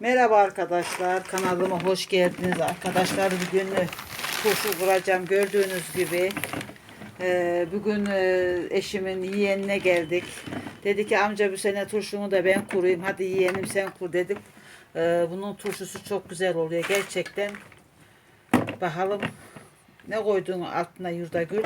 Merhaba arkadaşlar. Kanalıma hoş geldiniz. Arkadaşlar bugün e, turşu kuracağım. Gördüğünüz gibi e, bugün e, eşimin yeğenine geldik. Dedi ki amca bu sene turşumu da ben kurayım. Hadi yeğenim sen kur dedik. Bunun turşusu çok güzel oluyor gerçekten. Bakalım ne koydun altına Yurdagül?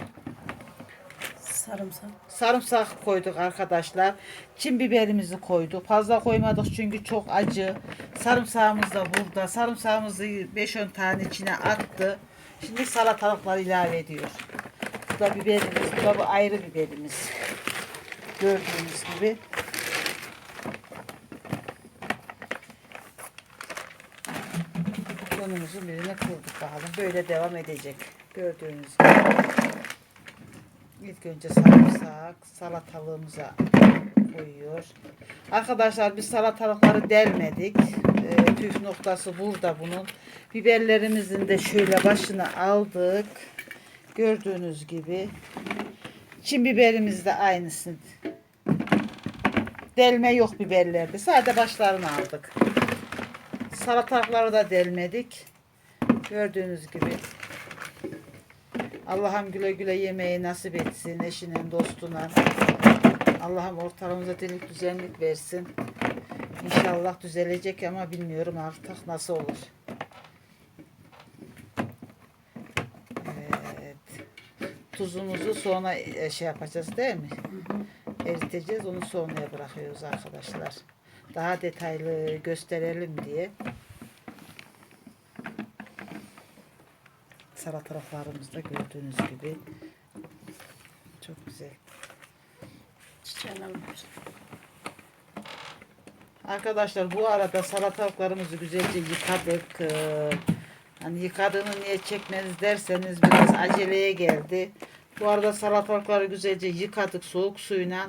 Sarımsak. Sarımsak koyduk arkadaşlar. Çin biberimizi koyduk. Fazla koymadık çünkü çok acı. Sarımsağımız da burada. Sarımsağımızı 5-10 tane içine attı. Şimdi salatalıklar ilave ediyor. Bu da biberimiz. Bu da bu ayrı biberimiz. Gördüğünüz gibi. Konumuzun birine kurduk bakalım. Böyle devam edecek. Gördüğünüz gibi. İlk önce sarımsak salatalığımıza koyuyor. Arkadaşlar biz salatalıkları delmedik. Ee, püf noktası burada bunun. Biberlerimizin de şöyle başını aldık. Gördüğünüz gibi. Çin biberimiz de aynısı. Delme yok biberlerde. Sadece başlarını aldık. Salatalıkları da delmedik. Gördüğünüz gibi. Allah'ım güle güle yemeği nasip etsin eşinin dostuna. Allah'ım ortalamıza delik düzenlik versin. İnşallah düzelecek ama bilmiyorum artık nasıl olur. Evet. Tuzumuzu sonra e, şey yapacağız değil mi? Eriteceğiz onu sonraya bırakıyoruz arkadaşlar. Daha detaylı gösterelim diye. Salatalıklarımız da gördüğünüz gibi çok güzel. Çiçeğini. Arkadaşlar bu arada salatalıklarımızı güzelce yıkadık. Ee, hani yıkadığını niye çekmeniz derseniz biraz aceleye geldi. Bu arada salatalıkları güzelce yıkadık soğuk suyla.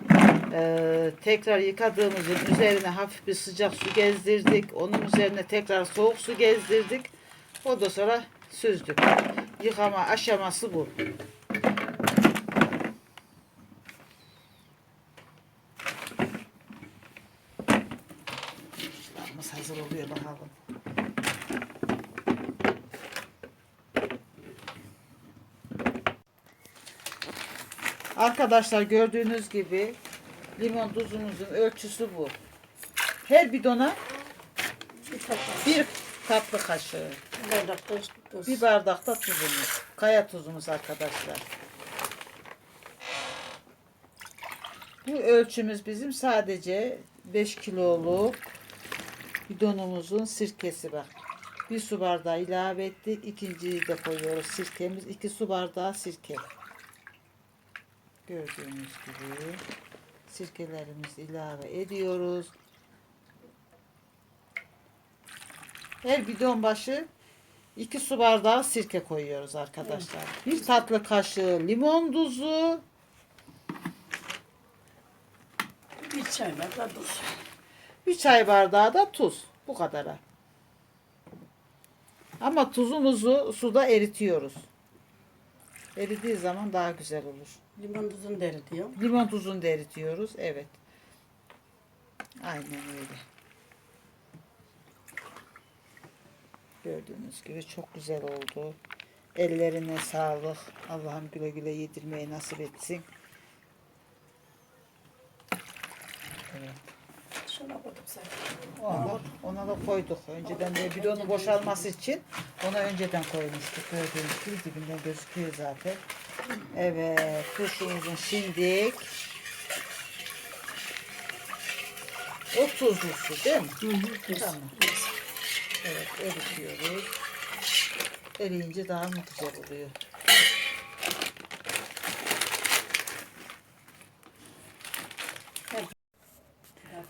Ee, tekrar yıkadığımızın üzerine hafif bir sıcak su gezdirdik. Onun üzerine tekrar soğuk su gezdirdik. Ondan sonra süzdük. Yıkama aşaması bu. Sularımız hazır oluyor bakalım. Arkadaşlar gördüğünüz gibi limon tuzumuzun ölçüsü bu. Her bidona Bir bir tatlı kaşığı. Bir bardak da tuz. Bir bardak da tuzumuz. Kaya tuzumuz arkadaşlar. Bu ölçümüz bizim sadece 5 kiloluk bidonumuzun sirkesi bak. Bir su bardağı ilave ettik. İkinciyi de koyuyoruz sirkemiz. 2 su bardağı sirke. Gördüğünüz gibi sirkelerimizi ilave ediyoruz. Her bidon başı 2 su bardağı sirke koyuyoruz arkadaşlar. Bir tatlı kaşığı limon tuzu, Bir çay bardağı tuz. bir çay bardağı da tuz. Bu kadara. Ama tuzumuzu suda eritiyoruz. Eridiği zaman daha güzel olur. Limon tuzunu da eritiyor. Limon tuzunu da eritiyoruz. Evet. Aynen öyle. Gördüğünüz gibi çok güzel oldu. Ellerine sağlık. Allah'ım güle güle yedirmeyi nasip etsin. Evet. Şuna koydum zaten. Ona, ona da koyduk. Önceden de bidonun boşalması için ona önceden koymuştuk. Gördüğünüz gibi dibinden gözüküyor zaten. Evet. Turşumuzun şimdilik o değil mi? Hı hı. Tamam. Evet eritiyoruz. Eriyince daha mı güzel oluyor.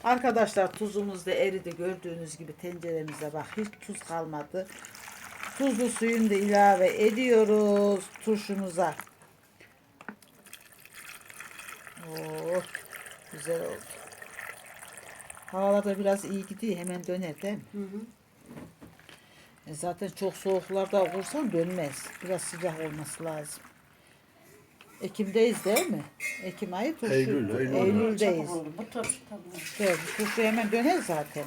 Arkadaşlar tuzumuz da eridi gördüğünüz gibi tenceremize bak hiç tuz kalmadı. Tuzlu suyunu da ilave ediyoruz turşumuza. Oh, güzel oldu. Havalar da biraz iyi gidiyor hemen döner değil mi? Hı hı. E, zaten çok soğuklarda kursan dönmez. Biraz sıcak olması lazım. Ekim'deyiz değil mi? Ekim ayı turşu. Eylül, Eylül. Eylül'deyiz. Çabuk oldu. Bu turşu tabii. Evet, turşu hemen döner zaten.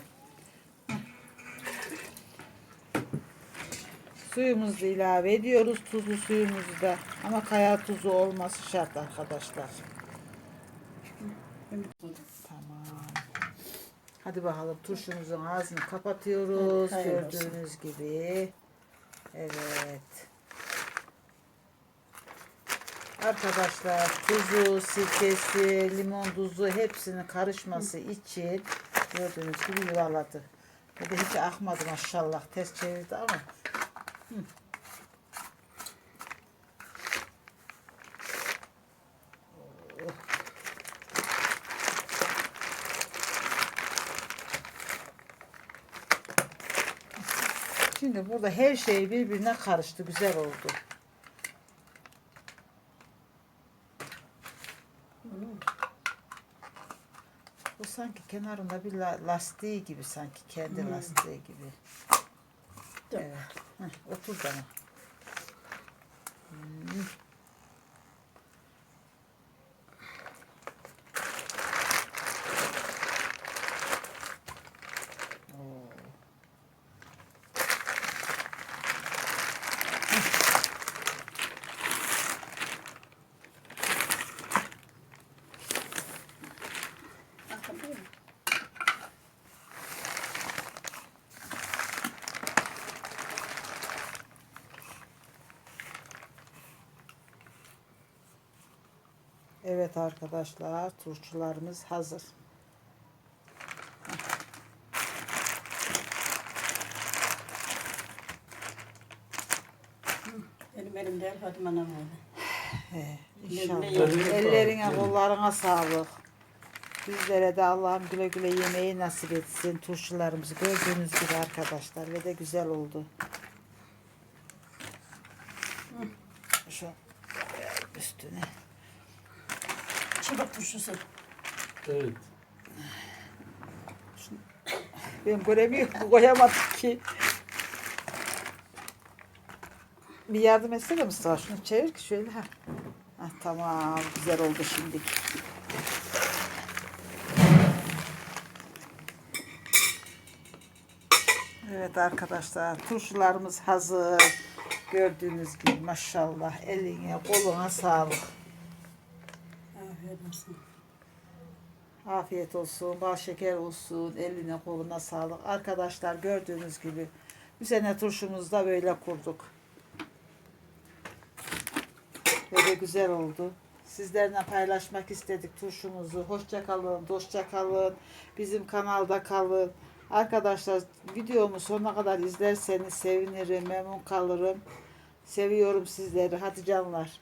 Heh. Suyumuzu ilave ediyoruz. Tuzlu suyumuzu da. Ama kaya tuzu olması şart arkadaşlar. Hı. Hadi bakalım turşumuzun ağzını kapatıyoruz. Evet, hayırlı olsun. Gördüğünüz gibi. Evet. Arkadaşlar tuzu, sirkesi, limon tuzu hepsinin karışması için gördüğünüz gibi yuvaladı. Hiç akmadı maşallah. Ters çevirdi ama. Hı. Şimdi burada her şey birbirine karıştı. Güzel oldu. Bu sanki kenarında bir la- lastiği gibi sanki kendi lastiği gibi. Evet. Heh, otur bana. Evet arkadaşlar turşularımız hazır. Benim elim değil Fatma Hanım. He, inşallah. Ellerine kollarına sağlık. Bizlere de Allah'ım güle güle yemeği nasip etsin. Turşularımızı gördüğünüz gibi arkadaşlar ve de güzel oldu. Şu üstüne. Çıbık turşusu. Evet. Ben göremiyorum koyamadım ki. Bir yardım etsene Mustafa şunu çevir ki şöyle ha. Ha, tamam güzel oldu şimdi. Evet arkadaşlar turşularımız hazır. Gördüğünüz gibi maşallah eline koluna sağlık. Afiyet olsun. Bal şeker olsun, eline koluna sağlık. Arkadaşlar gördüğünüz gibi bu sene turşumuzu da böyle kurduk. Böyle güzel oldu. Sizlerle paylaşmak istedik turşumuzu. Hoşça kalın, dostça kalın. Bizim kanalda kalın. Arkadaşlar videomu sonuna kadar izlerseniz sevinirim, memnun kalırım. Seviyorum sizleri. Hadi canlar.